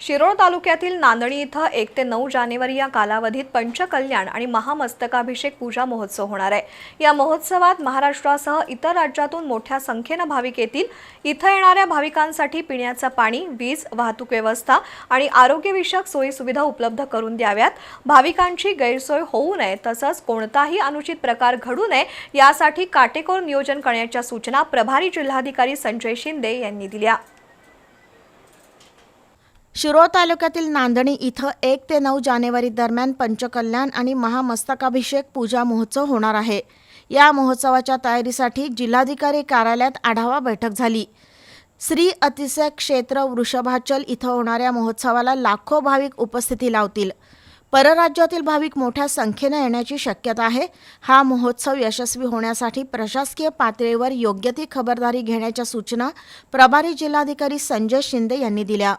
शिरोळ तालुक्यातील नांदणी इथं एक ते नऊ जानेवारी या कालावधीत पंचकल्याण आणि महामस्तकाभिषेक पूजा महोत्सव होणार आहे. या महोत्सवात महाराष्ट्रासह इतर राज्यातून मोठ्या संख्येनं भाविक येतील. इथं येणाऱ्या भाविकांसाठी पिण्याचं पाणी वीज वाहतूक व्यवस्था आणि आरोग्यविषयक सोयीसुविधा उपलब्ध करून द्याव्यात. भाविकांची गैरसोय होऊ नये तसंच कोणताही अनुचित प्रकार घडू नये यासाठी काटेकोर नियोजन करण्याच्या सूचना प्रभारी जिल्हाधिकारी संजय शिंदे यांनी दिल्या. शिरोळ तालुक्यातील नांदणी इथं एक ते नऊ जानेवारी दरम्यान पंचकल्याण आणि महामस्तकाभिषेक पूजा महोत्सव होणार आहे. या महोत्सवाच्या तयारीसाठी जिल्हाधिकारी कार्यालयात आढावा बैठक झाली. श्री अतिशय क्षेत्र वृषभाचल इथं होणाऱ्या महोत्सवाला लाखो भाविक उपस्थिती लावतील. परराज्यातील भाविक मोठ्या संख्येनं येण्याची शक्यता आहे. हा महोत्सव यशस्वी होण्यासाठी प्रशासकीय पातळीवर योग्य ती खबरदारी घेण्याच्या सूचना प्रभारी जिल्हाधिकारी संजय शिंदे यांनी दिल्या.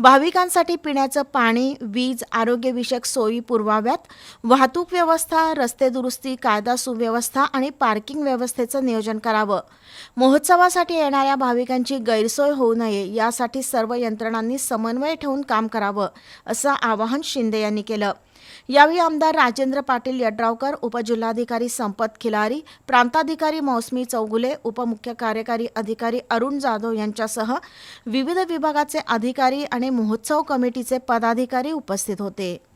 भाविकांसाठी पिण्याचं पाणी वीज आरोग्यविषयक सोयी पुरवाव्यात. वाहतूक व्यवस्था रस्ते दुरुस्ती कायदा सुव्यवस्था आणि पार्किंग व्यवस्थेचं नियोजन करावं. महोत्सवासाठी येणाऱ्या भाविकांची गैरसोय होऊ नये यासाठी सर्व यंत्रणांनी समन्वय ठेवून काम करावं असं आवाहन शिंदे यांनी केलं. यावेळी आमदार राजेंद्र पाटील यड्रावकर उपजिल्हाधिकारी संपत खिलारी प्रांताधिकारी मौसमी चौगुले उपमुख्य कार्यकारी अधिकारी अरुण जाधव यांच्यासह विविध विभागाचे अधिकारी आणि महोत्सव कमिटीचे पदाधिकारी उपस्थित होते.